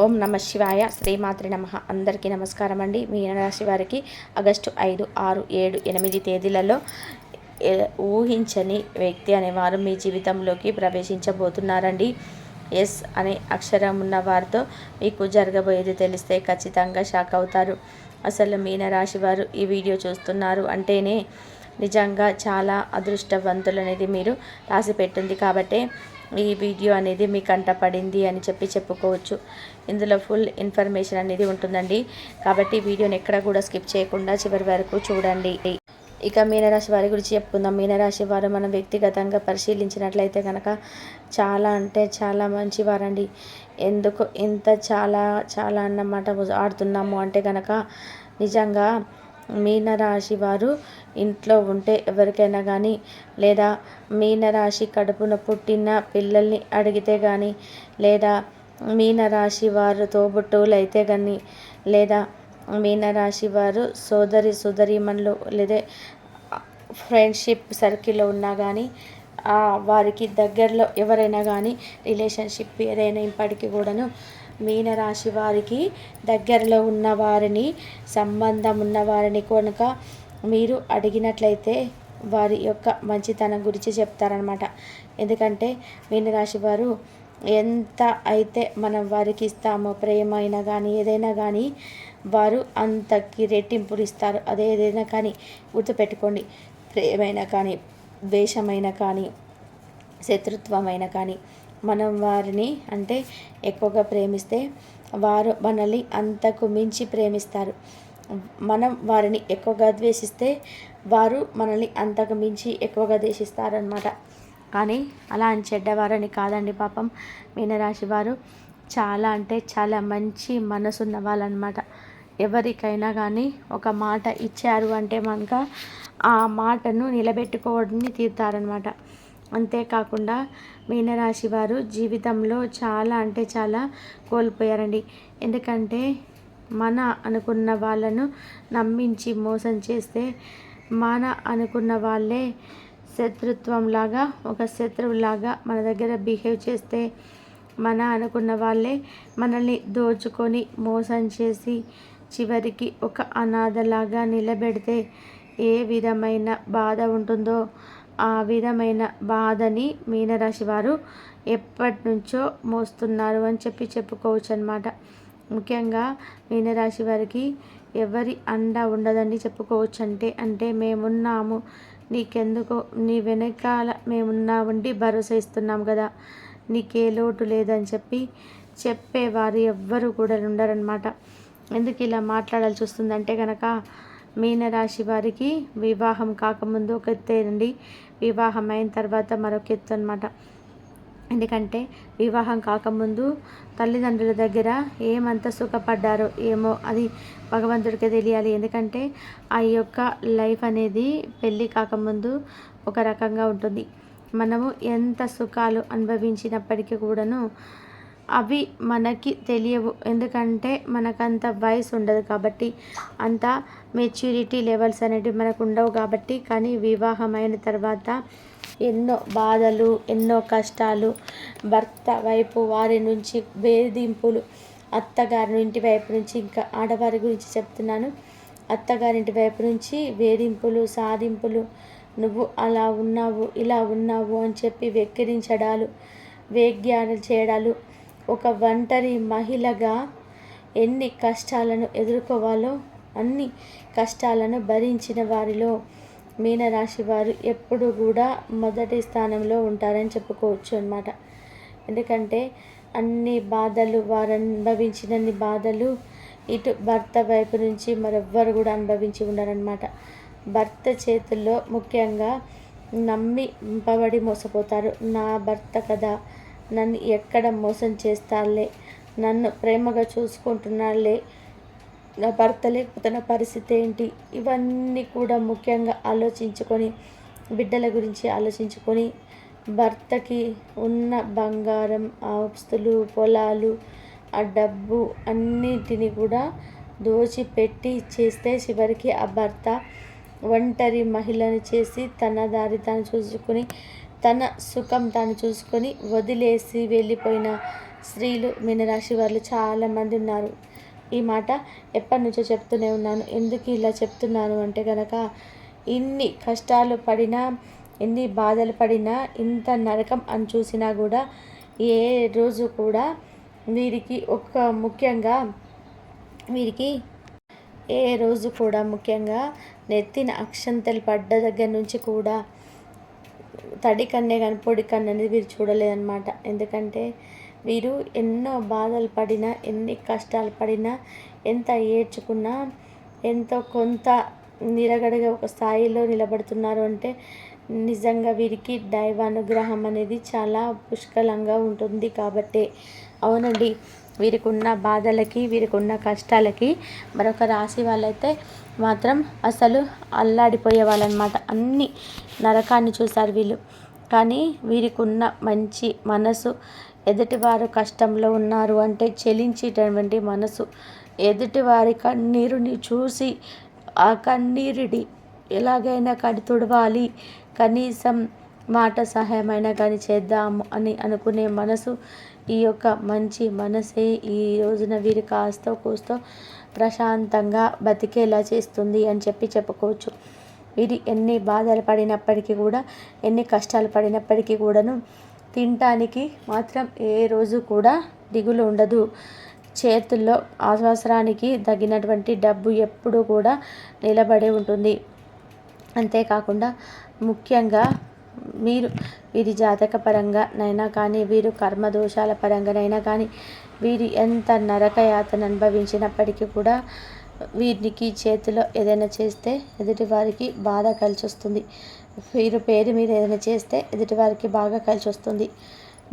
ఓం నమ శివాయ శ్రీమాతృ నమ. అందరికీ నమస్కారం అండి మీనరాశి వారికి ఆగస్టు ఐదు ఆరు ఏడు ఎనిమిది తేదీలలో ఊహించని వ్యక్తి అనేవారు మీ జీవితంలోకి ప్రవేశించబోతున్నారండి. ఎస్ అనే అక్షరం ఉన్న వారితో మీకు జరగబోయేది తెలిస్తే ఖచ్చితంగా షాక్ అవుతారు. అసలు మీనరాశి వారు ఈ వీడియో చూస్తున్నారు అంటేనే నిజంగా చాలా అదృష్టవంతులు అనేది మీరు రాసి పెట్టింది కాబట్టి ఈ వీడియో అనేది మీ కంటపడింది అని చెప్పి చెప్పుకోవచ్చు. ఇందులో ఫుల్ ఇన్ఫర్మేషన్ అనేది ఉంటుందండి. కాబట్టి వీడియోని ఎక్కడ కూడా స్కిప్ చేయకుండా చివరి వరకు చూడండి. ఇక మీనరాశి వారి గురించి చెప్పుకుందాం. మీనరాశి వారు మనం వ్యక్తిగతంగా పరిశీలించినట్లయితే కనుక చాలా అంటే చాలా మంచివారండి. ఎందుకు ఇంత చాలా చాలా అన్నమాట ఆడుతున్నాము అంటే కనుక నిజంగా మీనరాశి వారు ఇంట్లో ఉంటే ఎవరికైనా కానీ లేదా మీనరాశి కడుపున పుట్టిన పిల్లల్ని అడిగితే కానీ లేదా మీనరాశి వారు తోబుట్టువులు అయితే కానీ లేదా మీనరాశి వారు సోదరి సోదరీమణులు లేదా ఫ్రెండ్షిప్ సర్కిల్లో ఉన్నా కానీ వారికి దగ్గరలో ఎవరైనా కానీ రిలేషన్షిప్ ఏదైనా ఇప్పటికీ కూడాను మీనరాశి వారికి దగ్గరలో ఉన్న వారిని సంబంధం ఉన్న వారిని కనుక మీరు అడిగినట్లయితే వారి యొక్క మంచితనం గురించి చెప్తారనమాట ఎందుకంటే మీనరాశి వారు ఎంత అయితే మనం వారికి ఇస్తామో ప్రేమ అయినా కానీ ఏదైనా కానీ వారు అంతకి రెట్టింపులు ఇస్తారు అదే ఏదైనా కానీ గుర్తుపెట్టుకోండి. ప్రేమైనా కానీ ద్వేషమైనా కానీ శత్రుత్వమైన కానీ మనం వారిని అంటే ఎక్కువగా ప్రేమిస్తే వారు మనల్ని అంతకు మించి ప్రేమిస్తారు. మనం వారిని ఎక్కువగా ద్వేషిస్తే వారు మనల్ని అంతకు మించి ఎక్కువగా ద్వేషిస్తారనమాట కానీ అలా అని చెడ్డవారని కాదండి పాపం మీనరాశి వారు. చాలా అంటే చాలా మంచి మనసున్న వాళ్ళనమాట. ఎవరికైనా కానీ ఒక మాట ఇచ్చారు అంటే మనక ఆ మాటను నిలబెట్టుకోవడాన్ని తీరుతారనమాట. అంతేకాకుండా మీనరాశి వారు జీవితంలో చాలా అంటే చాలా కోల్పోయారండి. ఎందుకంటే మన అనుకున్న వాళ్ళను నమ్మించి మోసం చేస్తే మన అనుకున్న వాళ్ళే శత్రుత్వంలాగా ఒక శత్రువులాగా మన దగ్గర బిహేవ్ చేస్తే మన అనుకున్న వాళ్ళే మనల్ని దోచుకొని మోసం చేసి చివరికి ఒక అనాథలాగా నిలబెడితే ఏ విధమైన బాధ ఉంటుందో ఆ విధమైన బాధని మీనరాశి వారు ఎప్పటి నుంచో మోస్తున్నారు అని చెప్పి చెప్పుకోవచ్చు అనమాట ముఖ్యంగా మీనరాశి వారికి ఎవరి అండ ఉండదని చెప్పుకోవచ్చు అంటే అంటే మేమున్నాము నీకెందుకో? నీ వెనకాల మేమున్నామండి భరోసా ఇస్తున్నాం కదా నీకే లోటు లేదని చెప్పి చెప్పేవారు ఎవ్వరు కూడా ఉండరనమాట ఎందుకు ఇలా మాట్లాడాల్సి వస్తుందంటే కనుక మీనరాశి వారికి వివాహం కాకముందు ఒక ఎత్తేనండి వివాహం అయిన తర్వాత మరొక ఎత్తు అనమాట ఎందుకంటే వివాహం కాకముందు తల్లిదండ్రుల దగ్గర ఏమంత సుఖపడ్డారో ఏమో అది భగవంతుడికే తెలియాలి. ఎందుకంటే ఆ యొక్క లైఫ్ అనేది పెళ్ళి కాకముందు ఒక రకంగా ఉంటుంది. మనము ఎంత సుఖాలు అనుభవించినప్పటికీ కూడాను అవి మనకి తెలియవు. ఎందుకంటే మనకంత వయసు ఉండదు కాబట్టి అంత మెచ్యూరిటీ లెవెల్స్ అనేటివి మనకు ఉండవు కాబట్టి కానీ వివాహం అయిన తర్వాత ఎన్నో బాధలు ఎన్నో కష్టాలు. భర్త వైపు వారి నుంచి వేధింపులు. అత్తగారి ఇంటి వైపు నుంచి ఇంకా ఆడవారి గురించి చెప్తున్నాను. అత్తగారింటి వైపు నుంచి వేధింపులు సాధింపులు. నువ్వు అలా ఉన్నావు ఇలా ఉన్నావు అని చెప్పి వెక్కిరించడాలు వేగ్యాలు చేయడాలు. ఒక ఒంటరి మహిళగా ఎన్ని కష్టాలను ఎదుర్కోవాలో అన్ని కష్టాలను భరించిన వారిలో మీనరాశి వారు ఎప్పుడు కూడా మొదటి స్థానంలో ఉంటారని చెప్పుకోవచ్చు అనమాట ఎందుకంటే అన్ని బాధలు వారు అనుభవించినన్ని బాధలు ఇటు భర్త వైపు నుంచి మరెవ్వరు కూడా అనుభవించి ఉన్నారనమాట భర్త చేతుల్లో ముఖ్యంగా నమ్మి పంపబడి మోసపోతారు. నా భర్త కదా నన్ను ఎక్కడ మోసం చేస్తాలే నన్ను ప్రేమగా చూసుకుంటున్నాలే నా భర్త లేకపోతే నా పరిస్థితి ఏంటి? ఇవన్నీ కూడా ముఖ్యంగా ఆలోచించుకొని బిడ్డల గురించి ఆలోచించుకొని భర్తకి ఉన్న బంగారం ఆస్తులు పొలాలు ఆ డబ్బు అన్నిటిని కూడా దోచిపెట్టి చేస్తే చివరికి ఆ భర్త ఒంటరి మహిళను చేసి తన దారి తాను చూసుకొని తన సుఖం తాను చూసుకొని వదిలేసి వెళ్ళిపోయిన స్త్రీలు మీనరాశి వాళ్ళు చాలామంది ఉన్నారు. ఈ మాట ఎప్పటి నుంచో చెప్తూనే ఉన్నాను. ఎందుకు ఇలా చెప్తున్నాను అంటే కనుక ఇన్ని కష్టాలు పడినా ఎన్ని బాధలు పడినా ఇంత నరకం అని చూసినా కూడా ఏ రోజు కూడా వీరికి ఒక ముఖ్యంగా వీరికి ఏ రోజు కూడా ముఖ్యంగా నెత్తిన అక్షంతలు పడ్డ దగ్గర నుంచి కూడా తడి కన్నే కానీ పొడి కన్ను అనేది వీరు చూడలేదన్నమాట. ఎందుకంటే వీరు ఎన్నో బాధలు పడినా ఎన్ని కష్టాలు పడినా ఎంత ఏడ్చుకున్నా ఎంతో కొంత నిరగడగా ఒక స్థాయిలో నిలబడుతున్నారు అంటే నిజంగా వీరికి దైవానుగ్రహం అనేది చాలా పుష్కలంగా ఉంటుంది కాబట్టే. అవునండి వీరికి ఉన్న బాధలకి వీరికి ఉన్న కష్టాలకి మరొక రాశి వాళ్ళైతే మాత్రం అసలు అల్లాడిపోయే వాళ్ళనమాట. అన్ని నరకాన్ని చూశారు వీళ్ళు. కానీ వీరికి ఉన్న మంచి మనసు ఎదుటివారు కష్టంలో ఉన్నారు అంటే చెలించేటటువంటి మనసు. ఎదుటివారి కన్నీరుని చూసి ఆ కన్నీరుడి ఎలాగైనా కడి తుడవాలి. కనీసం మాట సహాయమైనా కానీ చేద్దాము అని అనుకునే మనసు ఈ యొక్క మంచి మనసే ఈ రోజున వీరి కాస్తో కూస్తో ప్రశాంతంగా బతికేలా చేస్తుంది అని చెప్పి చెప్పుకోవచ్చు. వీరి ఎన్ని బాధలు పడినప్పటికీ కూడా ఎన్ని కష్టాలు పడినప్పటికీ కూడాను తినటానికి మాత్రం ఏ రోజు కూడా దిగులు ఉండదు. చేతుల్లో అవసరానికి తగినటువంటి డబ్బు ఎప్పుడూ కూడా నిలబడి ఉంటుంది. అంతేకాకుండా ముఖ్యంగా మీరు వీరి జాతక పరంగానైనా కానీ వీరు కర్మ దోషాల పరంగానైనా కానీ వీరు ఎంత నరకయాతన అనుభవించినప్పటికీ కూడా వీరికి చేతిలో ఏదైనా చేస్తే ఎదుటివారికి బాధ కలిసి వస్తుంది వీరు పేరు మీద ఏదైనా చేస్తే ఎదుటివారికి బాగా కలిసి వస్తుంది.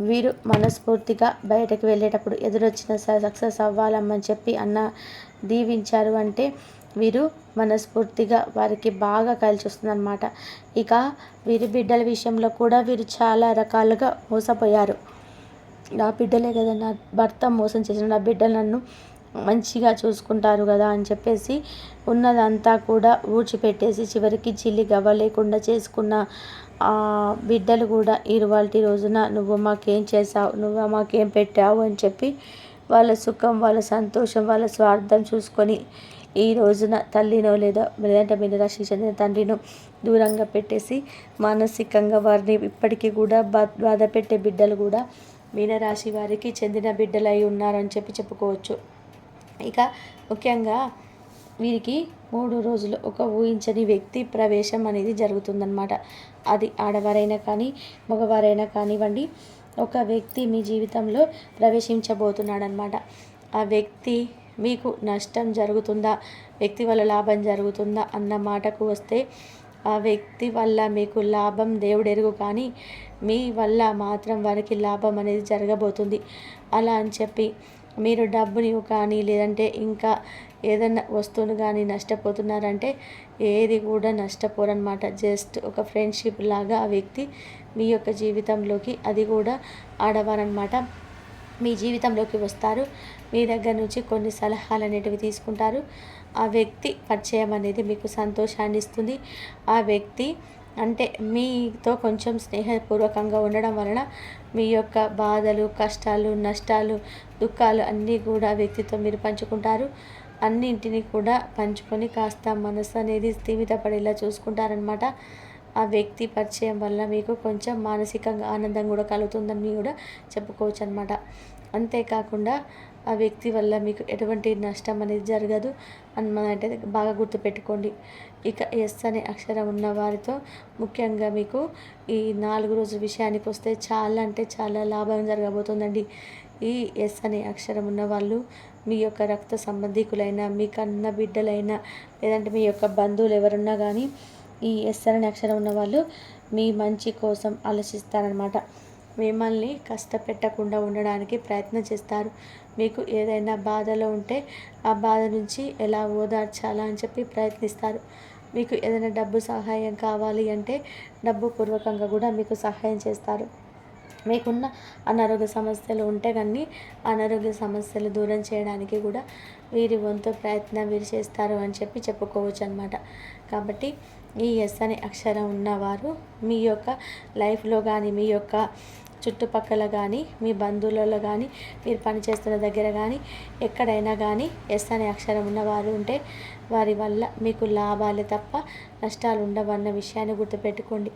వీరు మనస్ఫూర్తిగా బయటకు వెళ్ళేటప్పుడు ఎదురొచ్చిన సక్సెస్ అవ్వాలమ్మని చెప్పి అన్న దీవించారు అంటే వీరు మనస్ఫూర్తిగా వారికి బాగా కలిసి వస్తుందన్నమాట. ఇక వీరి బిడ్డల విషయంలో కూడా వీరు చాలా రకాలుగా మోసపోయారు. నా బిడ్డలే కదా నా భర్త మోసం చేసిన నా బిడ్డలు నన్ను మంచిగా చూసుకుంటారు కదా అని చెప్పేసి ఉన్నదంతా కూడా ఊడ్చిపెట్టేసి చివరికి చిల్లి గవ్వ లేకుండా చేసుకున్న బిడ్డలు కూడా ఇరువాల్టి రోజున నువ్వు మాకేం చేసావు నువ్వు మాకేం పెట్టావు? అని చెప్పి వాళ్ళ సుఖం వాళ్ళ సంతోషం వాళ్ళ స్వార్థం చూసుకొని ఈ రోజున తల్లినో లేదా లేదంటే మీనరాశికి చెందిన తండ్రినో దూరంగా పెట్టేసి మానసికంగా వారిని ఇప్పటికీ కూడా బా బాధ పెట్టే బిడ్డలు కూడా మీనరాశి వారికి చెందిన బిడ్డలై ఉన్నారని చెప్పి చెప్పుకోవచ్చు. ఇక ముఖ్యంగా వీరికి మూడు రోజులు ఒక ఊహించని వ్యక్తి ప్రవేశం అనేది జరుగుతుందన్నమాట. అది ఆడవారైనా కానీ మగవారైనా కానివ్వండి ఒక వ్యక్తి మీ జీవితంలో ప్రవేశించబోతున్నాడనమాట ఆ వ్యక్తి మీకు నష్టం జరుగుతుందా? వ్యక్తి వల్ల లాభం జరుగుతుందా? అన్న మాటకు వస్తే ఆ వ్యక్తి వల్ల మీకు లాభం దేవుడెరుగు కానీ మీ వల్ల మాత్రం వారికి లాభం అనేది జరగబోతుంది. అలా అని చెప్పి మీరు డబ్బుని కానీ లేదంటే ఇంకా ఏదైనా వస్తువును కానీ నష్టపోతున్నారంటే ఏది కూడా నష్టపోరనమాట జస్ట్ ఒక ఫ్రెండ్షిప్ లాగా ఆ వ్యక్తి మీ యొక్క జీవితంలోకి అది కూడా ఆడవారనమాట మీ జీవితంలోకి వస్తారు. మీ దగ్గర నుంచి కొన్ని సలహాలు అనేటివి తీసుకుంటారు. ఆ వ్యక్తి పరిచయం అనేది మీకు సంతోషాన్ని ఇస్తుంది. ఆ వ్యక్తి అంటే మీతో కొంచెం స్నేహపూర్వకంగా ఉండడం వలన మీ యొక్క బాధలు కష్టాలు నష్టాలు దుఃఖాలు అన్నీ కూడా వ్యక్తితో మీరు పంచుకుంటారు. అన్నింటినీ కూడా పంచుకొని కాస్త మనసు అనేది స్థిమిత పడేలా చూసుకుంటారనమాట ఆ వ్యక్తి పరిచయం వల్ల మీకు కొంచెం మానసికంగా ఆనందం కూడా కలుగుతుందని కూడా చెప్పుకోవచ్చు అనమాట అంతేకాకుండా ఆ వ్యక్తి వల్ల మీకు ఎటువంటి నష్టం అనేది జరగదు అని అంటే బాగా గుర్తుపెట్టుకోండి. ఇక ఎస్ అనే అక్షరం ఉన్న వారితో ముఖ్యంగా మీకు ఈ నాలుగు రోజుల విషయానికి వస్తే చాలా అంటే చాలా లాభం జరగబోతుందండి. ఈ ఎస్ అనే అక్షరం ఉన్న వాళ్ళు మీ యొక్క రక్త సంబంధికులైన మీ కన్న బిడ్డలైనా లేదంటే మీ యొక్క బంధువులు ఎవరున్నా కానీ ఈ ఎస్ అనే అక్షరం ఉన్న వాళ్ళు మీ మంచి కోసం ఆలోచిస్తారనమాట మిమ్మల్ని కష్టపెట్టకుండా ఉండడానికి ప్రయత్నం చేస్తారు. మీకు ఏదైనా బాధలో ఉంటే ఆ బాధ నుంచి ఎలా ఓదార్చాలా అని చెప్పి ప్రయత్నిస్తారు. మీకు ఏదైనా డబ్బు సహాయం కావాలి అంటే డబ్బు పూర్వకంగా కూడా మీకు సహాయం చేస్తారు. మీకున్న అనారోగ్య సమస్యలు ఉంటే కానీ అనారోగ్య సమస్యలు దూరం చేయడానికి కూడా వీరి వంతు ప్రయత్నం వీరు చేస్తారు అని చెప్పి చెప్పుకోవచ్చు అనమాట కాబట్టి ఈ ఎస్ అనే అక్షరం ఉన్నవారు మీ యొక్క లైఫ్లో కానీ మీ యొక్క చుట్టుపక్కల కానీ మీ బంధువులలో కానీ మీరు పనిచేస్తున్న దగ్గర కానీ ఎక్కడైనా కానీ ఎస్ అనే అక్షరం ఉన్నవారు ఉంటే వారి వల్ల మీకు లాభాలే తప్ప నష్టాలు ఉండవన్న విషయాన్ని గుర్తుపెట్టుకోండి.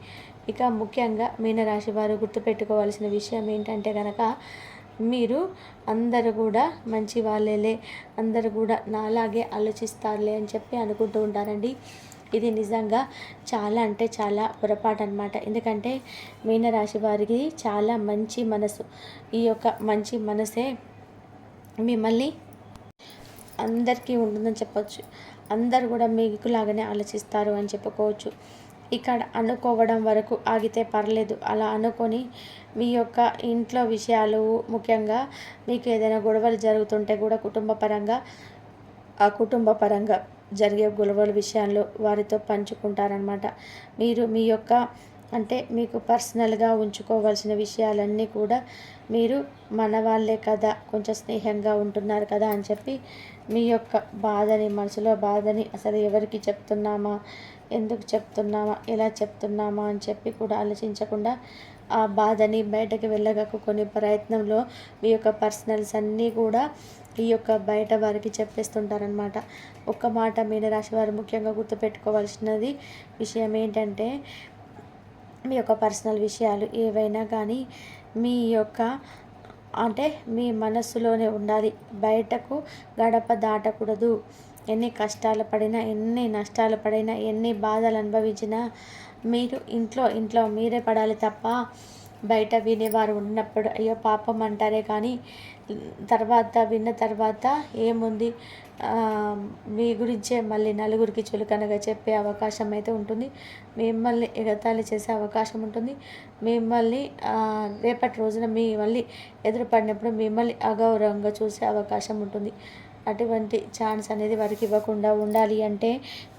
ఇక ముఖ్యంగా మీనరాశి వారు గుర్తుపెట్టుకోవాల్సిన విషయం ఏంటంటే కనుక మీరు అందరూ కూడా మంచి వాళ్ళేలే అందరూ కూడా నాలాగే ఆలోచిస్తారులే అని చెప్పి అనుకుంటూ ఉంటారండి. ఇది నిజంగా చాలా అంటే చాలా పొరపాటు అనమాట ఎందుకంటే మీనరాశి వారికి చాలా మంచి మనసు. ఈ యొక్క మంచి మనసే మిమ్మల్ని అందరికీ ఉంటుందని చెప్పొచ్చు. అందరు కూడా మీకు లాగానే ఆలోచిస్తారు అని చెప్పుకోవచ్చు. ఇక్కడ అనుకోవడం వరకు ఆగితే పర్లేదు. అలా అనుకొని మీ యొక్క ఇంట్లో విషయాలు ముఖ్యంగా మీకు ఏదైనా గొడవలు జరుగుతుంటే కూడా కుటుంబ పరంగా ఆ కుటుంబ పరంగా జరిగే గొడవల విషయాల్లో వారితో పంచుకుంటారనమాట మీరు మీ యొక్క అంటే మీకు పర్సనల్గా ఉంచుకోవాల్సిన విషయాలన్నీ కూడా మీరు మన వాళ్ళే కదా కొంచెం స్నేహంగా ఉంటున్నారు కదా అని చెప్పి మీ యొక్క బాధని మనసులో బాధని అసలు ఎవరికి చెప్తున్నామా ఎందుకు చెప్తున్నామా ఎలా చెప్తున్నామా అని చెప్పి కూడా ఆలోచించకుండా ఆ బాధని బయటకు వెళ్ళగక్కునే ప్రయత్నంలో మీ యొక్క పర్సనల్స్ అన్నీ కూడా ఈ యొక్క బయట వారికి చెప్పేస్తుంటారనమాట ఒక్క మాట మీనరాశి వారు ముఖ్యంగా గుర్తుపెట్టుకోవాల్సినది విషయం ఏంటంటే మీ యొక్క పర్సనల్ విషయాలు ఏవైనా కానీ మీ యొక్క అంటే మీ మనస్సులోనే ఉండాలి. బయటకు గడప దాటకూడదు. ఎన్ని కష్టాలు పడినా ఎన్ని నష్టాలు పడినా ఎన్ని బాధలు అనుభవించినా మీరు ఇంట్లో ఇంట్లో మీరే పడాలి తప్ప బయట వినేవారు ఉన్నప్పుడు అయ్యో పాపం అంటారే కానీ తర్వాత విన్న తర్వాత ఏముంది? మీ గురించే మళ్ళీ నలుగురికి చులకనగా చెప్పే అవకాశం అయితే ఉంటుంది. మిమ్మల్ని ఎగతాళి చేసే అవకాశం ఉంటుంది. మిమ్మల్ని రేపటి రోజున మీ మళ్ళీ ఎదురుపడినప్పుడు మిమ్మల్ని అగౌరవంగా చూసే అవకాశం ఉంటుంది. అటువంటి ఛాన్స్ అనేది వారికి ఇవ్వకుండా ఉండాలి అంటే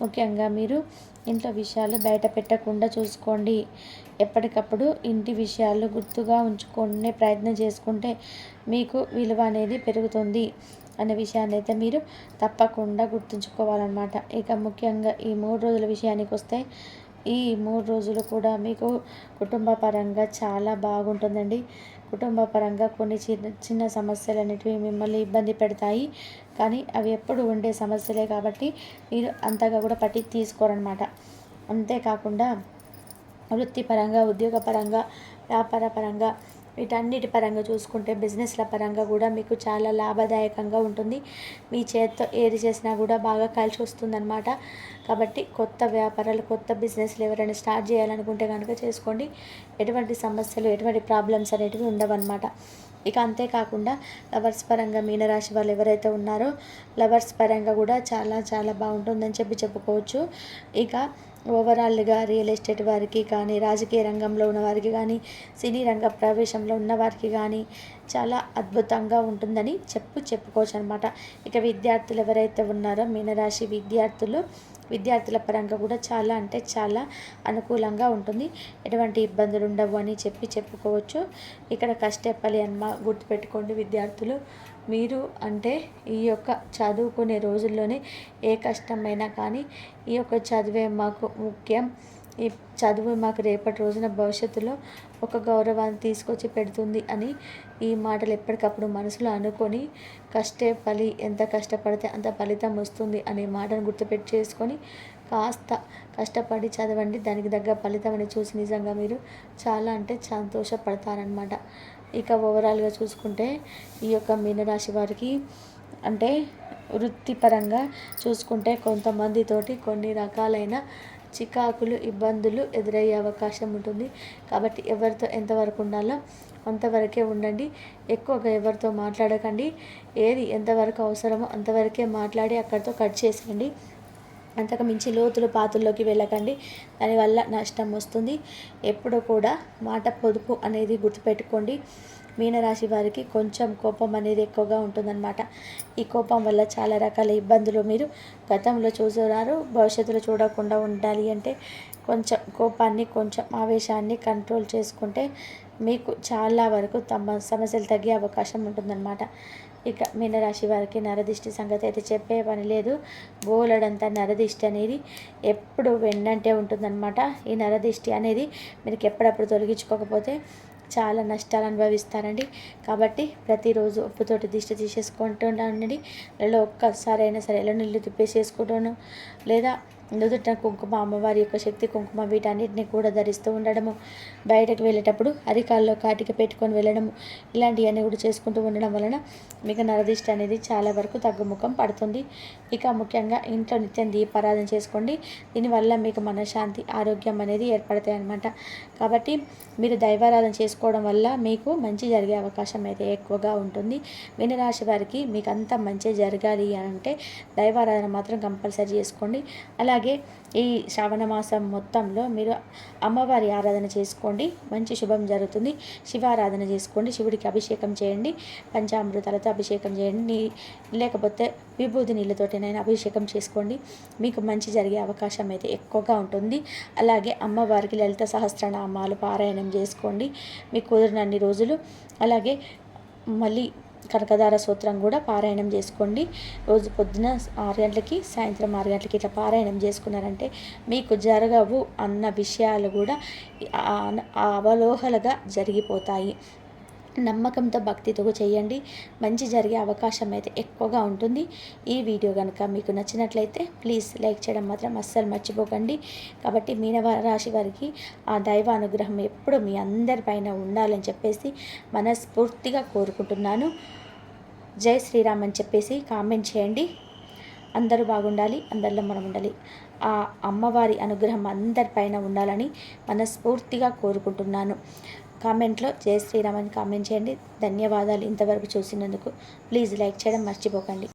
ముఖ్యంగా మీరు ఇంట్లో విషయాలు బయట పెట్టకుండా చూసుకోండి. ఎప్పటికప్పుడు ఇంటి విషయాలు గుర్తుగా ఉంచుకునే ప్రయత్నం చేసుకుంటే మీకు విలువ అనేది పెరుగుతుంది అనే విషయాన్ని అయితే మీరు తప్పకుండా గుర్తుంచుకోవాలన్నమాట. ఇక ముఖ్యంగా ఈ మూడు రోజుల విషయానికి వస్తే ఈ మూడు రోజులు కూడా మీకు కుటుంబ పరంగా చాలా బాగుంటుందండి. కుటుంబపరంగా కొన్ని చిన్న చిన్న సమస్యలు అనేటివి మిమ్మల్ని ఇబ్బంది పెడతాయి. కానీ అవి ఎప్పుడు ఉండే సమస్యలే కాబట్టి మీరు అంతగా కూడా పట్టి తీసుకోరనమాట అంతేకాకుండా వృత్తిపరంగా ఉద్యోగపరంగా వ్యాపారపరంగా వీటన్నిటి పరంగా చూసుకుంటే బిజినెస్ల పరంగా కూడా మీకు చాలా లాభదాయకంగా ఉంటుంది. మీ చేత్తో ఏది చేసినా కూడా బాగా కలిసి వస్తుందన్నమాట. కాబట్టి కొత్త వ్యాపారాలు కొత్త బిజినెస్లు ఎవరైనా స్టార్ట్ చేయాలనుకుంటే కనుక చేసుకోండి. ఎటువంటి సమస్యలు ఎటువంటి ప్రాబ్లమ్స్ అనేటివి ఉండవన్నమాట. ఇక అంతేకాకుండా లవర్స్ పరంగా మీనరాశి వాళ్ళు ఎవరైతే ఉన్నారో లవర్స్ పరంగా కూడా చాలా చాలా బాగుంటుందని చెప్పి చెప్పుకోవచ్చు. ఇక ఓవరాల్గా రియల్ ఎస్టేట్ వారికి కానీ రాజకీయ రంగంలో ఉన్న వారికి కానీ సినీ రంగ ప్రవేశంలో ఉన్న వారికి కానీ చాలా అద్భుతంగా ఉంటుందని చెప్పు చెప్పుకోవచ్చు అనమాట ఇక విద్యార్థులు ఎవరైతే ఉన్నారో మీనరాశి విద్యార్థులు విద్యార్థుల పరంగా కూడా చాలా అంటే చాలా అనుకూలంగా ఉంటుంది. ఎటువంటి ఇబ్బందులు ఉండవు అని చెప్పి చెప్పుకోవచ్చు. ఇక్కడ కష్టపల్లి అన్న గుర్తుపెట్టుకోండి విద్యార్థులు. మీరు అంటే ఈ యొక్క చదువుకునే రోజుల్లోనే ఏ కష్టమైనా కానీ ఈ యొక్క చదివే మాకు ముఖ్యం. ఈ చదువు మాకు రేపటి రోజున భవిష్యత్తులో ఒక గౌరవాన్ని తీసుకొచ్చి పెడుతుంది అని ఈ మాటలు ఎప్పటికప్పుడు మనసులో అనుకొని కష్టే ఫలి ఎంత కష్టపడితే అంత ఫలితం వస్తుంది అనే మాటను గుర్తుపెట్టి చేసుకొని కాస్త కష్టపడి చదవండి. దానికి తగ్గ ఫలితం అని చూసి నిజంగా మీరు చాలా అంటే సంతోషపడతారనమాట ఇక ఓవరాల్గా చూసుకుంటే ఈ యొక్క మీనరాశి వారికి అంటే వృత్తిపరంగా చూసుకుంటే కొంతమందితోటి కొన్ని రకాలైన చికాకులు ఇబ్బందులు ఎదురయ్యే అవకాశం ఉంటుంది. కాబట్టి ఎవరితో ఎంతవరకు ఉండాలో అంతవరకే ఉండండి. ఎక్కువగా ఎవరితో మాట్లాడకండి. ఏది ఎంతవరకు అవసరమో అంతవరకే మాట్లాడి అక్కడితో కట్ చేసేయండి. అంతకు మించి లోతులు పాతుల్లోకి వెళ్ళకండి. దానివల్ల నష్టం వస్తుంది. ఎప్పుడు కూడా మాట పొదుపు అనేది గుర్తుపెట్టుకోండి. మీనరాశి వారికి కొంచెం కోపం అనేది ఎక్కువగా ఉంటుందన్నమాట. ఈ కోపం వల్ల చాలా రకాల ఇబ్బందులు మీరు గతంలో చూసున్నారు భవిష్యత్తులో చూడకుండా ఉండాలి అంటే కొంచెం కోపాన్ని కొంచెం ఆవేశాన్ని కంట్రోల్ చేసుకుంటే మీకు చాలా వరకు తమ సమస్యలు తగ్గే అవకాశం ఉంటుందన్నమాట. ఇక మీనరాశి వారికి నరదిష్టి సంగతి అయితే చెప్పే పని లేదు. బోలెడంత నరదిష్టి అనేది ఎప్పుడు వెన్నంటే ఉంటుందన్నమాట. ఈ నరదిష్టి అనేది మీకు ఎప్పుడప్పుడు తొలగించుకోకపోతే చాలా నష్టాలు అనుభవిస్తారండి. కాబట్టి ప్రతిరోజు ఉప్పుతోటి దిష్టి తీసేసుకుంటూ ఉండండి. నెలలో ఒక్కసారి అయినా సరే ఎలా నీళ్ళు తిప్పేసేసుకుంటాను లేదా నుదుట కుంకుమ అమ్మవారి యొక్క శక్తి కుంకుమ వీటన్నిటిని కూడా ధరిస్తూ ఉండడము. బయటకు వెళ్ళేటప్పుడు అరికాల్లో కాటిక పెట్టుకొని వెళ్ళడము. ఇలాంటివన్నీ కూడా చేసుకుంటూ ఉండడం వలన మీకు నరదిష్ట అనేది చాలా వరకు తగ్గుముఖం పడుతుంది. ఇక ముఖ్యంగా ఇంట్లో నిత్యం దీపారాధన చేసుకోండి. దీనివల్ల మీకు మనశ్శాంతి ఆరోగ్యం అనేది ఏర్పడతాయి అన్నమాట. కాబట్టి మీరు దైవారాధన చేసుకోవడం వల్ల మీకు మంచి జరిగే అవకాశం అయితే ఎక్కువగా ఉంటుంది. మీనరాశి వారికి మీకు అంత మంచి జరగాలి అంటే దైవారాధన మాత్రం కంపల్సరీ చేసుకోండి. అలాగే అలాగే ఈ శ్రావణ మాసం మొత్తంలో మీరు అమ్మవారి ఆరాధన చేసుకోండి. మంచి శుభం జరుగుతుంది. శివారాధన చేసుకోండి. శివుడికి అభిషేకం చేయండి. పంచామృతాలతో అభిషేకం చేయండి. లేకపోతే విభూతి నీళ్ళతోటినైనా అభిషేకం చేసుకోండి. మీకు మంచి జరిగే అవకాశం అయితే ఎక్కువగా ఉంటుంది. అలాగే అమ్మవారికి లలిత సహస్రనామాలు పారాయణం చేసుకోండి. మీకు కుదిరినన్ని రోజులు. అలాగే మళ్ళీ కనకదార సూత్రం కూడా పారాయణం చేసుకోండి. రోజు పొద్దున ఆరు గంటలకి సాయంత్రం ఆరు గంటలకి ఇట్లా పారాయణం చేసుకున్నారంటే మీకు జరగవు అన్న విషయాలు కూడా అవలోహలుగా జరిగిపోతాయి. నమ్మకంతో భక్తితో చేయండి. మంచి జరిగే అవకాశం అయితే ఎక్కువగా ఉంటుంది. ఈ వీడియో కనుక మీకు నచ్చినట్లయితే ప్లీజ్ లైక్ చేయడం మాత్రం అస్సలు మర్చిపోకండి. కాబట్టి మీనవ రాశి వారికి ఆ దైవ అనుగ్రహం ఎప్పుడు మీ అందరిపైన ఉండాలని చెప్పేసి మనస్ఫూర్తిగా కోరుకుంటున్నాను. జై శ్రీరామ్ అని చెప్పేసి కామెంట్ చేయండి. అందరూ బాగుండాలి అందరిలో మనం ఉండాలి. ఆ అమ్మవారి అనుగ్రహం అందరిపైన ఉండాలని మనస్ఫూర్తిగా కోరుకుంటున్నాను. కామెంట్లో జయ శ్రీరామ్ అని కామెంట్ చేయండి. ధన్యవాదాలు ఇంతవరకు చూసినందుకు. ప్లీజ్ లైక్ చేయడం మర్చిపోకండి.